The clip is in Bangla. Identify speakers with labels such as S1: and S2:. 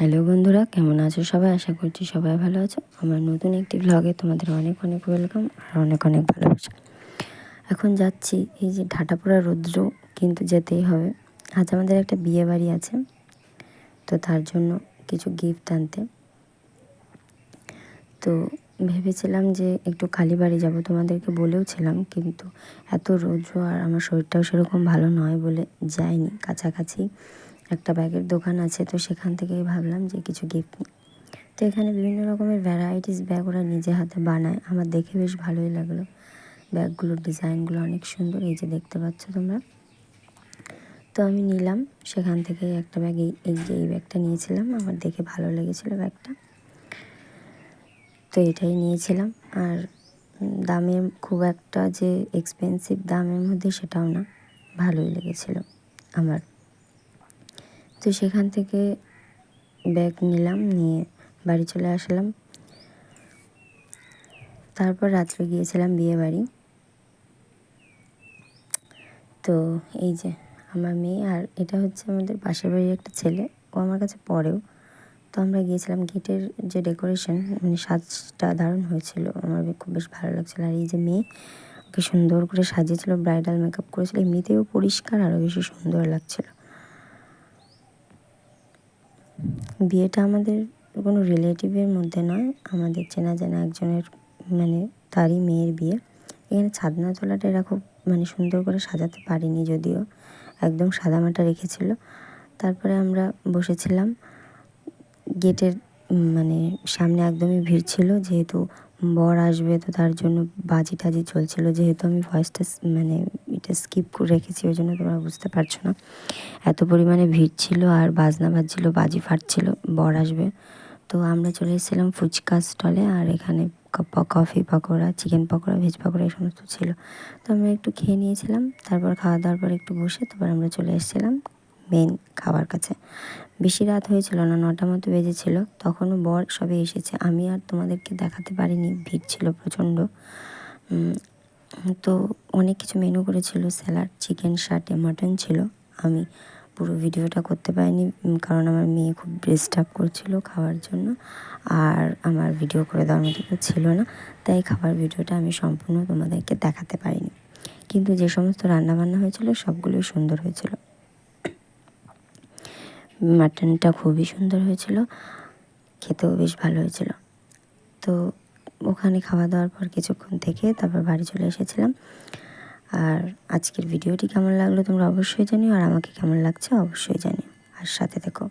S1: হ্যালো বন্ধুরা, কেমন আছো সবাই? আশা করছি সবাই ভালো আছো। আমার নতুন একটি ব্লগে তোমাদের অনেক অনেক ওয়েলকাম আর অনেক অনেক ভালোবাসা। এখন যাচ্ছি এই যে ঢাটাপোড়া রৌদ্র কিন্তু যেতেই হবে। আজ আমাদের একটা বিয়ে বাড়ি আছে, তো তার জন্য কিছু গিফট আনতে। তো ভেবেছিলাম যে একটু কালীবাড়ি যাব, তোমাদেরকে বলেও ছিলাম, কিন্তু এত রৌদ্র আর আমার শরীরটাও সেরকম ভালো নয় বলে যাইনি। কাছাকাছি একটা ব্যাগের দোকান আছে, তো সেখান থেকেই ভাবলাম যে কিছু গিফট নিই। তো এখানে বিভিন্ন রকমের ভ্যারাইটিস ব্যাগ ওরা নিজে হাতে বানায়। আমার দেখে বেশ ভালোই লাগল। ব্যাগগুলোর ডিজাইনগুলো অনেক সুন্দর, এই যে দেখতে পাচ্ছ তোমরা। তো আমি নিলাম, সেখান থেকে একটা ব্যাগ এই যে এই ব্যাগটা নিয়েছিলাম, আমার দেখে ভালো লেগেছিলো ব্যাগটা। তো এটাই নিয়েছিলাম। আর দামের খুব একটা যে এক্সপেন্সিভ দামের মধ্যে সেটাও না, ভালোই লেগেছিলো আমার। তো সেখান থেকে ব্যাগ নিলাম, নিয়ে বাড়ি চলে আসলাম। তারপর রাত্রে গিয়েছিলাম বিয়ে বাড়ি। তো এই যে আমার মেয়ে, আর এটা হচ্ছে আমাদের পাশের বাড়ির একটা ছেলে, ও আমার কাছে পড়েও। আমরা গিয়েছিলাম গেটের যে ডেকোরেশন মানে সাজটা দারুণ হয়েছিল। আমার খুব বেশ ভালো লাগছিল। আর এই যে মেয়ে, ওকে সুন্দর করে সাজিয়েছিল, ব্রাইডাল মেকআপ করেছিল। এমনিতেও পরিষ্কার আরও বেশি সুন্দর লাগছিল। বিয়েটা আমাদের কোনো রিলেটিভের মধ্যে নয়, আমাদের চেনা জানা একজনের মানে তারই মেয়ের বিয়ে। এখানে ছাদনা তোলাটা এরা খুব মানে সুন্দর করে সাজাতে পারিনি যদিও। একদম সাদামাটা রেখেছিল। তারপরে আমরা বসেছিলাম। গেটের মানে সামনে একদমই ভিড় ছিল, যেহেতু বর আসবে তো তার জন্য বাজি টাজি চলছিল, যেহেতু আমি ভয়েসটা মানে এটা স্কিপ করে রেখেছি, ওই জন্য তোমরা বুঝতে পারছ না। এত পরিমাণে ভিড় ছিল আর বাজনা বাজছিল, বাজি ফাটছিল, বর আসবে। তো আমরা চলে এসেছিলাম ফুচকা স্টলে, আর এখানে coffee pakora, chicken pakora, veg pakora, এই সমস্ত ছিল। তো আমরা একটু খেয়ে নিয়েছিলাম, তারপর খাওয়া দাওয়ার পর একটু বসে, তারপর আমরা চলে এসেছিলাম মেন খাবার কাছে। বেশি রাত হয়েছিল না, নটা মতো বেজেছিল। তখনও বর সবে এসেছে। আমি আর তোমাদেরকে দেখাতে পারিনি, ভিড় ছিল প্রচণ্ড। তো অনেক কিছু মেনু করেছিল স্যালাড চিকেন শার্টে মাটন ছিল। আমি পুরো ভিডিওটা করতে পারিনি কারণ আমার মেয়ে খুব ডিস্টার্ব করছিল খাওয়ার জন্য। আর আমার ভিডিও করে দেওয়ার মতো ছিল না। তাই খাবার ভিডিওটা আমি সম্পূর্ণ তোমাদেরকে দেখাতে পারিনি। কিন্তু যে সমস্ত রান্নাবান্না হয়েছিল, সবগুলোই সুন্দর হয়েছিল। মাটনটা খুবই সুন্দর হয়েছিল। খেতেও বেশ ভালো হয়েছিল। তো ওখানে খাওয়া দাওয়ার পর কিছুক্ষণ থেকে তারপর বাড়ি চলে এসেছিলাম। আর আজকের ভিডিওটি কেমন লাগল তোমরা অবশ্যই জানিও, আর আমাকে কেমন লাগছে অবশ্যই জানিও। আর সাথে থেকো।